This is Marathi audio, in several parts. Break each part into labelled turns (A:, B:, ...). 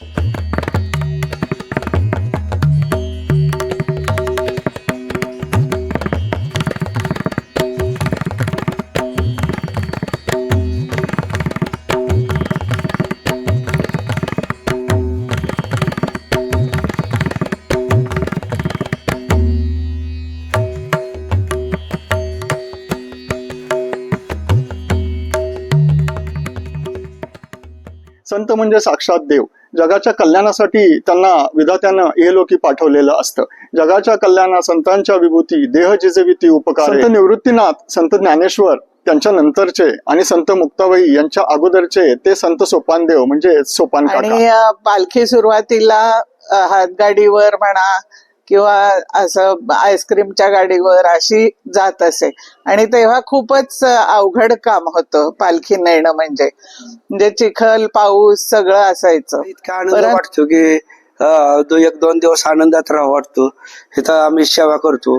A: Thank you. संत म्हणजे साक्षात देव. जगाच्या कल्याणासाठी त्यांना विधात्यानं हे लोकी पाठवलेलं असतं. जगाच्या कल्याणा संतांच्या विभूती देह जिजविती उपकार. संत निवृत्तीनाथ संत ज्ञानेश्वर त्यांच्या नंतरचे आणि संत मुक्ताबाई यांच्या अगोदरचे ते संत सोपानदेव म्हणजे सोपान
B: आणि पालखी सुरुवातीला हातगाडीवर म्हणा किंवा असं आईस्क्रीमच्या गाडीवर अशी जात असे. आणि तेव्हा खूपच अवघड काम होतं पालखी नेणं म्हणजे. म्हणजे चिखल पाऊस सगळं असायचं.
C: इतका आनंद
B: परत-
C: वाटतो की अं, दो- एक दोन दिवस आनंदात राहा वाटतो. इथं आम्ही सेवा करतो.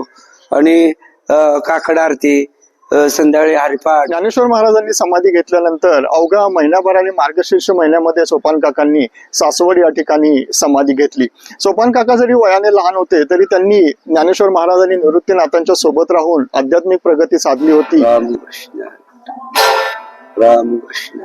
C: आणि अं, काकड आरती संध्याकाळी हरिपाठ.
A: ज्ञानेश्वर महाराजांनी समाधी घेतल्यानंतर अवघ्या महिन्याभराने मार्गशीर्ष महिन्यामध्ये सोपान काकांनी सासवड या ठिकाणी समाधी घेतली. सोपान काका जरी वयाने लहान होते तरी त्यांनी ज्ञानेश्वर महाराजांनी निवृत्तीनाथांच्या सोबत राहून आध्यात्मिक प्रगती साधली होती.
C: रामकृष्ण रामकृष्ण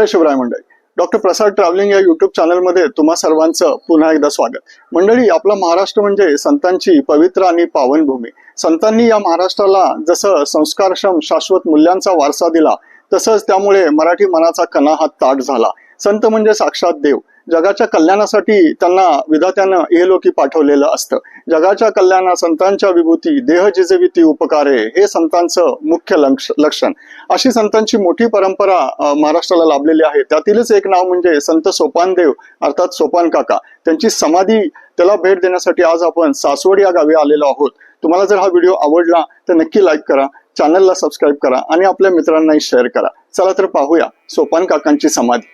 A: जय शिवराय मंडळी डॉक्टर प्रसाद ट्रॅव्हलिंग या युट्यूब चॅनलमध्ये तुम्हा सर्वांचं पुन्हा एकदा स्वागत. मंडळी आपला महाराष्ट्र म्हणजे संतांची पवित्र आणि पावन भूमी. संतांनी या महाराष्ट्राला जसं संस्कारक्षम शाश्वत मूल्यांचा वारसा दिला तसंच त्यामुळे मराठी मनाचा कणा हा ताट झाला. संत म्हणजे साक्षात देव. जगाच्या कल्याणासाठी त्यांना विधात्यानं हे लोकी पाठवलेलं असतं. जगाच्या कल्याणा संतांच्या विभूती देह जिजविती उपकारे हे संतांचं मुख्य लक्ष लक्षण. अशी संतांची मोठी परंपरा महाराष्ट्राला लाभलेली आहे. त्यातीलच एक नाव म्हणजे संत सोपानदेव अर्थात सोपान काका. त्यांची समाधी त्याला भेट देण्यासाठी आज आपण सासवड या गावी आलेलो आहोत. तुम्हाला जर हा व्हिडिओ आवडला तर नक्की लाईक करा चॅनलला सबस्क्राईब करा आणि आपल्या मित्रांनाही शेअर करा. चला तर पाहूया सोपान काकांची समाधी.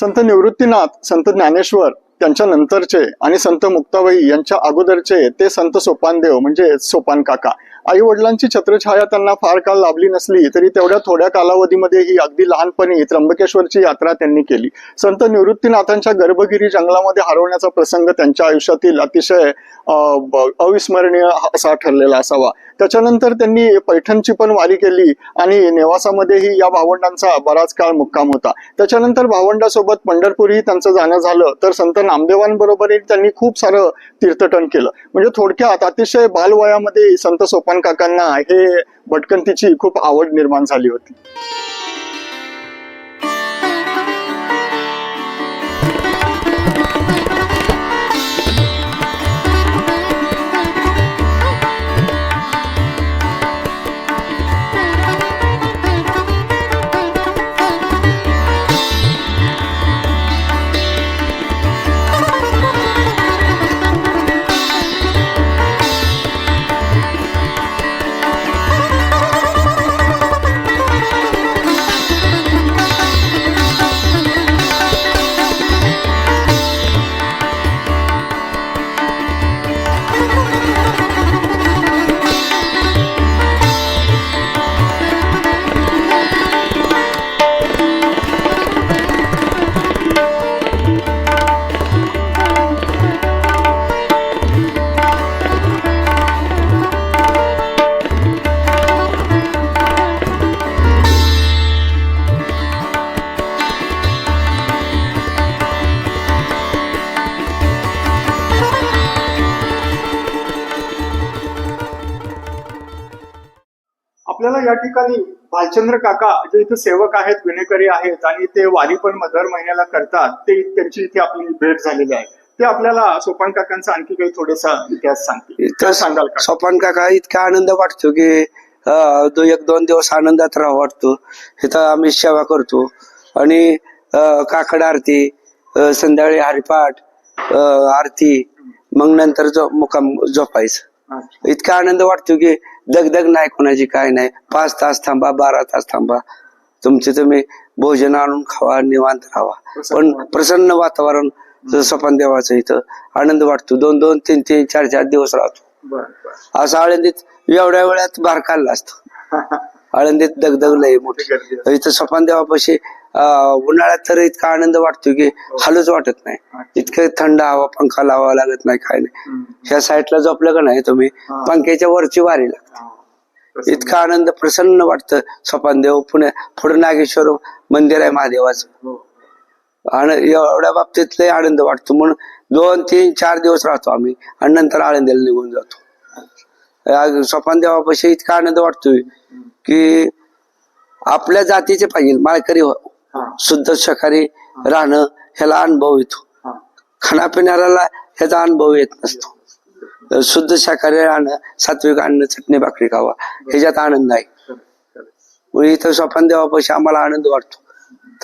A: संत निवृत्तीनाथ संत ज्ञानेश्वर त्यांच्या नंतरचे आणि संत मुक्ताबाई यांच्या अगोदरचे ते संत सोपानदेव म्हणजे सोपान काका. आई वडिलांची छत्रछाया त्यांना फार काळ लाभली नसली तरी तेवढ्या थोड्या कालावधीमध्ये ही अगदी लहानपणी त्र्यंबकेश्वरची यात्रा त्यांनी केली. संत निवृत्तीनाथांच्या गर्भगिरी जंगलामध्ये हरवण्याचा प्रसंग त्यांच्या आयुष्यातील अतिशय अविस्मरणीय असा ठरलेला असावा. त्याच्यानंतर त्यांनी पैठणची पण वारी केली आणि नेवासामध्येही या भावंडांचा बराच काळ मुक्काम होता. त्याच्यानंतर भावंडासोबत पंढरपूरही त्यांचं जाणं झालं तर संत नामदेवांबरोबरही त्यांनी खूप सारं तीर्थटन केलं. म्हणजे थोडक्यात अतिशय बालवयामध्ये संत सोपान काकांना हे भटकंतीची खूप आवड निर्माण झाली होती. आपल्याला या ठिकाणी भालचंद्र काका जे इथे सेवक आहेत विनेकरी आहेत आणि ते वारी पण दर महिन्याला करतात ते त्यांची इथे आपली भेट झालेली आहे. ते आपल्याला सोपान काकांचा आणखी काही थोडासा इतिहास सांगतील. सांगाल का
C: सोपान काका इतका आनंद वाटतो की दो एक दोन दिवस आनंदात राहा वाटतो. इथं आम्ही सेवा करतो. आणि काकड आरती संध्याकाळी हरिपाठ आरती मग नंतर जो मुकाम झोपायचं. इतका आनंद वाटतो की दगदग नाही कोणाची काय नाही. पाच तास थांबा बारा तास थांबा. तुमचे तुम्ही भोजन आणून खावा निवांत राहा पण प्रसन्न वातावरण सपन देवाचं इथं आनंद वाटतो. दोन दोन तीन तीन चार चार दिवस राहतो. असं आळंदीत एवढ्या वेळात बार काढला असतो. आळंदीत दगदग लय मोठी. इथं सपन देवापाशी उन्हाळ्यात तर इतका आनंद वाटतो की हालूच वाटत नाही. इतकं थंड हवा पंखा लावावा लागत नाही काय नाही. ह्या साईडला झोपलं का नाही तुम्ही
A: हा.
C: पंख्याच्या वरची वारी लागते.
A: हा.
C: इतका आनंद प्रसन्न वाटतं. सपान देव पुणे पुढे नागेश्वर मंदिर आहे महादेवाचं.
A: हो.
C: आणि एवढ्या बाबतीत लय आनंद वाटतो. म्हणून दोन तीन चार दिवस राहतो आम्ही आणि नंतर आळंदीला निघून जातो. सपान देवापाशी इतका आनंद वाटतोय की आपल्या जातीचे पाहिजे. माळकरी हो-
A: हा.
C: शुद्ध शाकाहारी राहणं ह्याला अनुभव येतो.
A: हा.
C: खाण्यापिण्याला ह्याचा अनुभव येत नसतो. शुद्ध शाकाहारी राहणं सात्विक अन्न चटणी भाकरी खावा ह्याच्यात आनंद आहे. इथं स्वपन देवापाशी आम्हाला आनंद वाटतो.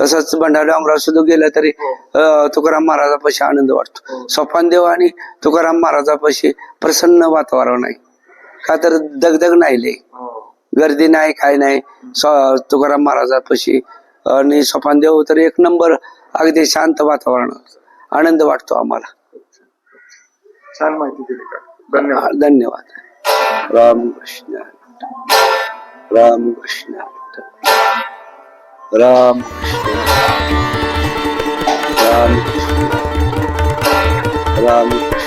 C: तसंच भंडारा डोंगरात सुद्धा गेलं तरी अं, तुकाराम महाराजापाशी आनंद वाटतो. स्वपन देव आणि तुकाराम महाराजापाशी प्रसन्न वातावरण आहे का तर दगदग नाही लय.
A: हो.
C: गर्दी नाही काय नाही. तुकाराम महाराजापाशी आणि देव तर एक नंबर अगदी शांत वातावरण आनंद वाटतो आम्हाला.
A: छान माहिती दिली का? धन्यवाद.
C: धन्यवाद. रामकृष्ण रामकृष्ण रामकृष्ण रामकृष्ण रामकृष्ण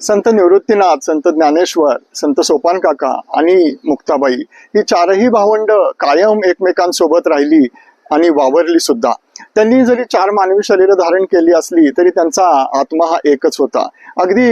A: संत निवृत्तीनाथ संत ज्ञानेश्वर संत सोपान काका आणि मुक्ताबाई ही चारही भावंड कायम एकमेकांसोबत राहिली आणि वावरली सुद्धा. त्यांनी जरी चार मानवी शरीर धारण केली असली तरी त्यांचा आत्मा हा एकच होता. अगदी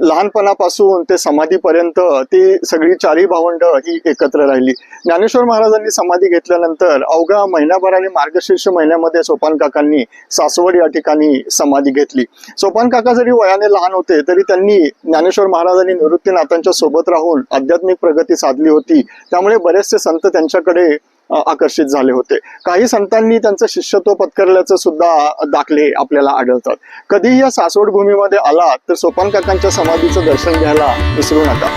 A: लहानपणापासून ते समाधीपर्यंत ती सगळी चारही भावंड ही एकत्र राहिली. ज्ञानेश्वर महाराजांनी समाधी घेतल्यानंतर अवघा महिनाभराने मार्गशीर्ष महिन्यामध्ये सोपान काकांनी सासवड या ठिकाणी समाधी घेतली. सोपान काका जरी वयाने लहान होते तरी त्यांनी ज्ञानेश्वर महाराजांनी निवृत्तीनाथांच्या सोबत राहून आध्यात्मिक प्रगती साधली होती. त्यामुळे बरेचसे संत त्यांच्याकडे आकर्षित झाले होते. काही संतांनी त्यांचं शिष्यत्व पत्करल्याचं सुद्धा दाखले आपल्याला आढळतात. कधीही या सासवड भूमीमध्ये आला तर सोपान काकांच्या समाधीचं दर्शन घ्यायला विसरू नका.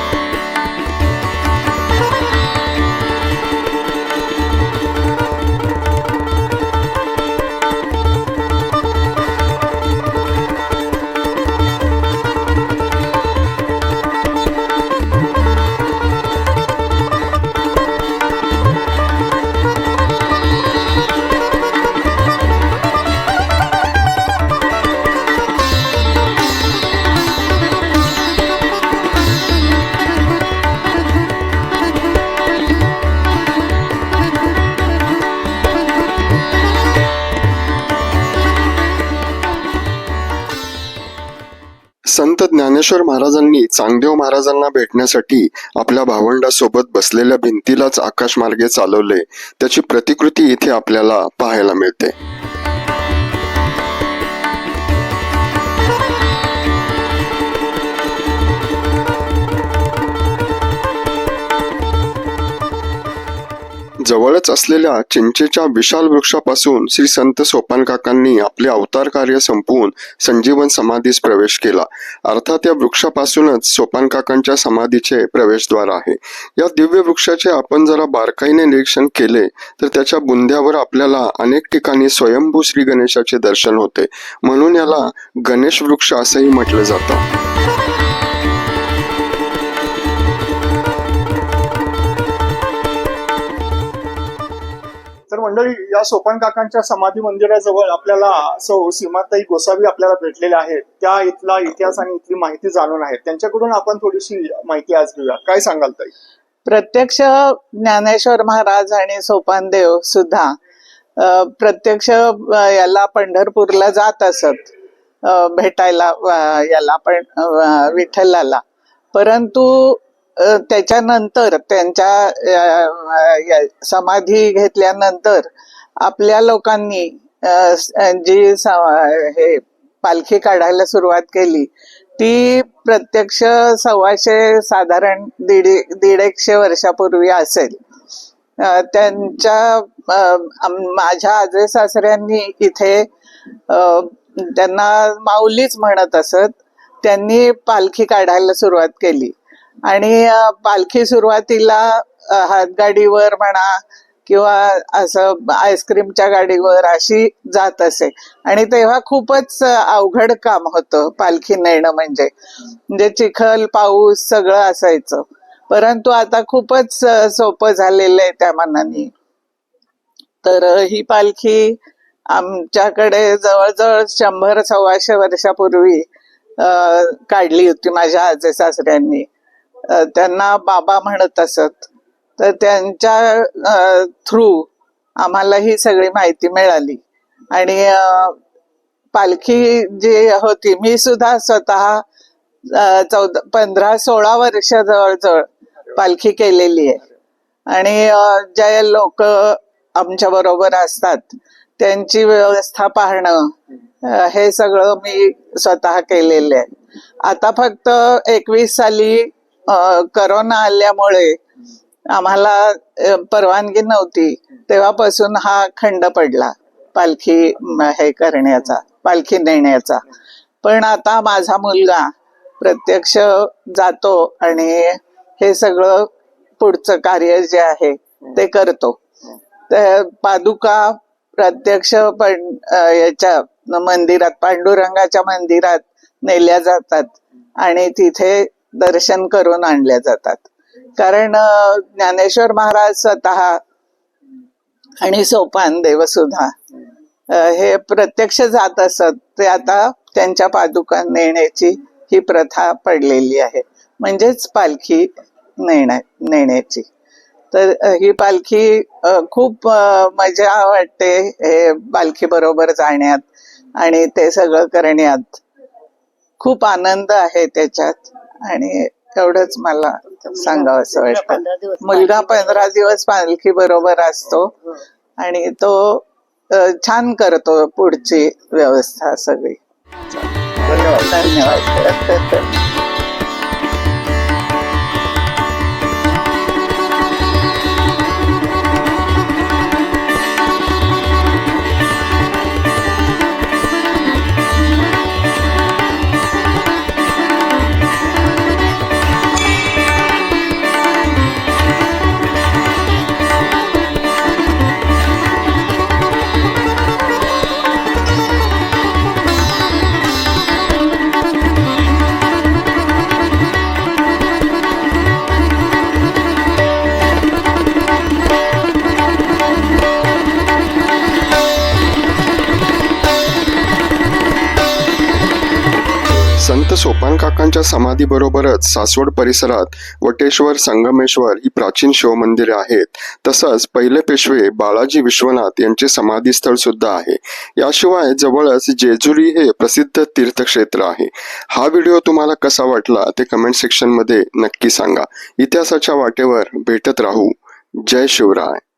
A: ज्ञानेश्वर महाराजांनी चांगदेव महाराजांना भेटण्यासाठी आपल्या भावंडासोबत बसलेल्या भिंतीलाच आकाशमार्गे चालवले. त्याची प्रतिकृती इथे आपल्याला पाहायला मिळते.
D: जवळच असलेल्या चिंचेच्या विशाल वृक्षापासून श्री संत सोपान काकांनी आपले अवतार कार्य संपवून संजीवन समाधीस प्रवेश केला. अर्थात या वृक्षापासूनच सोपान काकांच्या समाधीचे प्रवेशद्वार आहे. या दिव्य वृक्षाचे आपण जरा बारकाईने निरीक्षण केले तर त्याच्या बुंध्यावर आपल्याला अनेक ठिकाणी स्वयंभू श्री गणेशाचे दर्शन होते. म्हणून याला गणेश वृक्ष असंही म्हटलं जातं.
A: तर मंडळी या सोपान काकांच्या समाधी मंदिराजवळ आपल्याला सौ सीमाताई गोसावी आपल्याला भेटलेल्या आहेत. त्या इथला इतिहास आणि इथली माहिती जाणून आहेत. त्यांच्याकडून आपण थोडीशी माहिती आज घेऊया. काय सांगाल ताई?
B: प्रत्यक्ष ज्ञानेश्वर महाराज आणि सोपानदेव सुद्धा प्रत्यक्ष याला पंढरपूरला जात असत. भेटायला याला पण विठ्ठलाला. परंतु त्याच्यानंतर त्यांच्या समाधी घेतल्यानंतर आपल्या लोकांनी जी हे पालखी काढायला सुरुवात केली ती प्रत्यक्ष सव्वाशे साधारण दीड दीड एकशे वर्षापूर्वी असेल. त्यांच्या माझ्या आजे सासऱ्यांनी इथे त्यांना माऊलीच म्हणत असत त्यांनी पालखी काढायला सुरुवात केली. आणि पालखी सुरुवातीला हातगाडीवर म्हणा किंवा असं आईस्क्रीमच्या गाडीवर अशी जात असे. आणि तेव्हा खूपच अवघड काम होतं पालखी नेणं म्हणजे. म्हणजे चिखल पाऊस सगळं असायचं. परंतु आता खूपच सोपं झालेलं आहे त्या मनाने. तर ही पालखी आमच्याकडे जवळजवळ शंभर सव्वाशे वर्षापूर्वी काढली होती माझ्या आजे सासऱ्यांनी. त्यांना बाबा म्हणत असत. तर त्यांच्या थ्रू आम्हाला ही सगळी माहिती मिळाली. आणि पालखी जी होती मी सुद्धा स्वतः चौदा पंधरा सोळा वर्ष जवळजवळ पालखी केलेली आहे. आणि जे लोक आमच्या बरोबर असतात त्यांची व्यवस्था पाहणं हे सगळं मी स्वतः केलेलं आहे. आता फक्त एकवीस साली करोना आल्यामुळे आम्हाला परवानगी नव्हती. तेव्हापासून हा खंड पडला पालखी हे करण्याचा पालखी नेण्याचा. पण आता माझा मुलगा प्रत्यक्ष जातो आणि हे सगळं पुढचं कार्य जे आहे ते करतो. तर पादुका प्रत्यक्ष पण याच्या मंदिरात पांडुरंगाच्या मंदिरात नेल्या जातात. आणि तिथे दर्शन करून आणल्या जातात. कारण ज्ञानेश्वर महाराज स्वतः आणि सोपान देव सुद्धा हे प्रत्यक्ष जात असत ते आता त्यांच्या पादुका नेण्याची ही प्रथा पडलेली आहे. म्हणजेच पालखी नेण्या नेण्याची. तर ही पालखी खूप मजा वाटते हे पालखी बरोबर जाण्यात आणि ते सगळं करण्यात. खूप आनंद आहे त्याच्यात. आणि एवढंच मला सांगावं असं वाटतं. मुलगा पंधरा दिवस पालखी बरोबर असतो. आणि तो छान करतो पुढची व्यवस्था सगळी.
A: धन्यवाद.
D: संत सोपान काकांच्या समाधीबरोबरच सासवड परिसरात वटेश्वर संगमेश्वर ही प्राचीन शिवमंदिरे आहेत. तसंच पहिले पेशवे बाळाजी विश्वनाथ यांचे समाधीस्थळ सुद्धा आहे. याशिवाय जवळच जेजुरी हे प्रसिद्ध तीर्थक्षेत्र आहे. हा व्हिडिओ तुम्हाला कसा वाटला ते कमेंट सेक्शनमध्ये नक्की सांगा. इतिहासाच्या वाटेवर भेटत राहू. जय शिवराय.